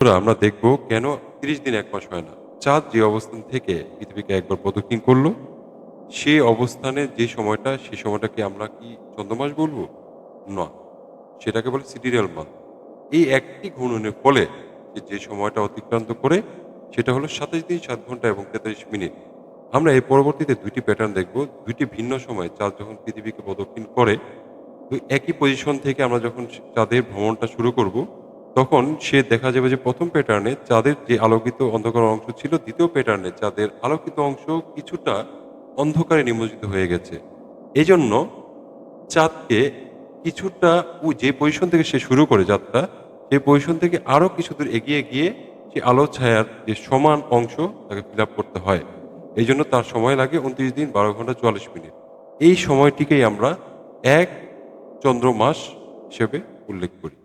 আমরা দেখব কেন তিরিশ দিন এক মাস হয় না। চাঁদ যে অবস্থান থেকে পৃথিবীকে একবার প্রদক্ষিণ করল সেই অবস্থানে যে সময়টা সেই সময়টাকে আমরা কি চন্দ্রমাস বলব? না, সেটাকে বলে সিডিরিয়াল মান্থ। এই একটি ঘূর্ণনের ফলে যে সময়টা অতিক্রান্ত করে, সেটা হলো সাতাশ দিন সাত ঘণ্টা এবং তেতাল্লিশ মিনিট। আমরা এই পরবর্তীতে দুইটি প্যাটার্ন দেখব, দুইটি ভিন্ন সময় চাঁদ যখন পৃথিবীকে প্রদক্ষিণ করে, তো একই পজিশন থেকে আমরা যখন চাঁদের ভ্রমণটা শুরু করব তখন সে দেখা যাবে যে প্রথম প্যাটার্নে চাঁদের যে আলোকিত অন্ধকার অংশ ছিল, দ্বিতীয় প্যাটার্নে চাঁদের আলোকিত অংশ কিছুটা অন্ধকারে নিমজ্জিত হয়ে গেছে। এই জন্য চাঁদকে কিছুটা যে পজিশন থেকে সে শুরু করে যাত্রা সেই পজিশন থেকে আরও কিছু দূর এগিয়ে গিয়ে সে আলো ছায়ার যে সমান অংশ তাকে ফিল করতে হয়। এই জন্য তার সময় লাগে উনত্রিশ দিন, বারো ঘণ্টা, চুয়াল্লিশ মিনিট। এই সময়টিকেই আমরা এক চন্দ্র মাস হিসেবে উল্লেখ করি।